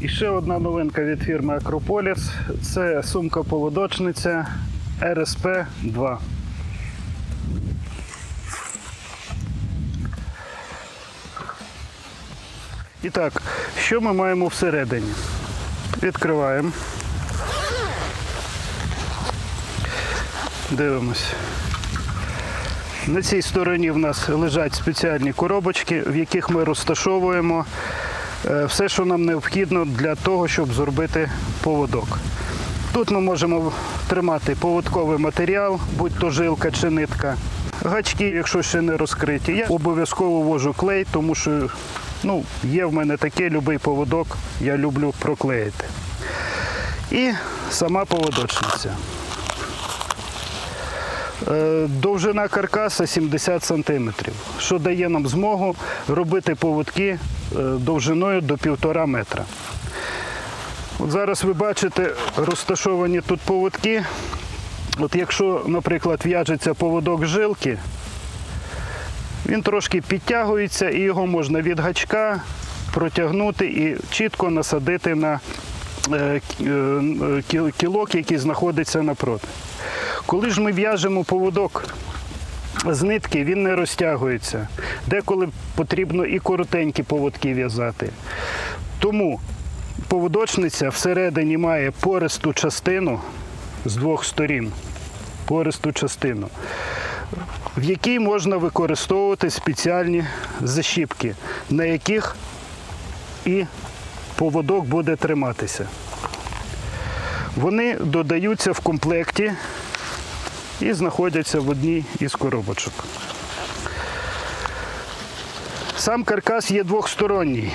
І ще одна новинка від фірми Акрополіс. Це сумка-поводочниця RSP 2. І так, що ми маємо всередині? Відкриваємо. Дивимось. На цій стороні в нас лежать спеціальні коробочки, в яких ми розташовуємо все, що нам необхідно для того, щоб зробити поводок. Тут ми можемо тримати поводковий матеріал, будь-то жилка чи нитка. Гачки, якщо ще не розкриті. Я обов'язково вожу клей, тому що ну, є в мене таке, любий поводок, я люблю проклеїти. І сама поводочниця. Е, Довжина каркаса 70 см, що дає нам змогу робити поводки е, довжиною до 1,5 метра. От зараз ви бачите розташовані тут поводки. От якщо, наприклад, в'яжеться поводок жилки, він трошки підтягується і його можна від гачка протягнути і чітко насадити на е, е, кі- кілок, який знаходиться напроти. Коли ж ми в'яжемо поводок з нитки, він не розтягується. Деколи потрібно і коротенькі поводки в'язати. Тому поводочниця всередині має пористу частину з двох сторін. Пористу частину, в якій можна використовувати спеціальні защіпки, на яких і поводок буде триматися. Вони додаються в комплекті і знаходяться в одній із коробочок. Сам каркас є двохсторонній.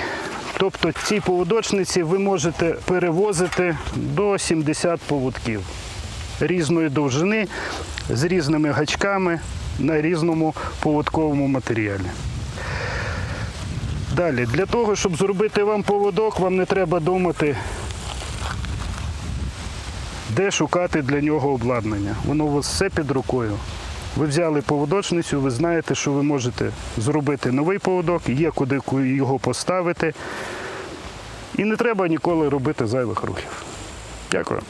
Тобто цій поводочниці ви можете перевозити до 70 поводків різної довжини з різними гачками на різному поводковому матеріалі. Далі, для того, щоб зробити вам поводок, вам не треба думати, де шукати для нього обладнання. Воно у вас все під рукою. Ви взяли поводочницю, ви знаєте, що ви можете зробити новий поводок, є куди його поставити. І не треба ніколи робити зайвих рухів. Дякую.